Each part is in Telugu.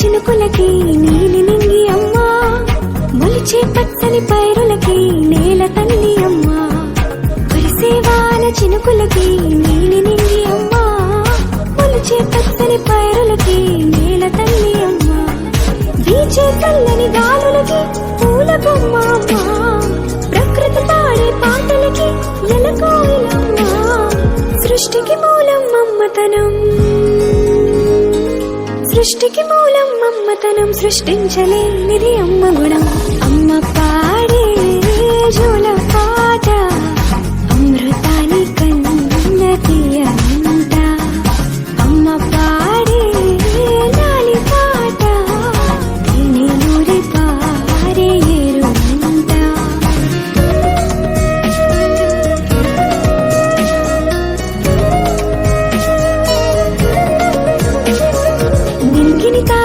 చినుకులకి నీలి నింగి అమ్మా. మొలిచే పట్టని పైరులకి నేల తల్లి అమ్మా. కురిసేవాన చినుకులకి నీలి నింగి అమ్మా. మొలిచే పట్టని పైరులకి నేల తల్లి అమ్మా. వీచే తల్లని గాలులకి పూల బొమ్మ ప్రకృతి పాడే పాటలకి ఎలకోయిలమ్మా సృష్టికి మూలం మమ్మతనం సృష్టికి మూలం మమ్మతనం సృష్టించలేనిది అమ్మ గుణం.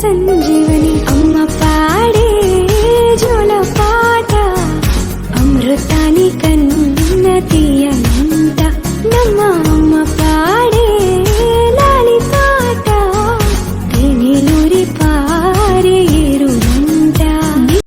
संजय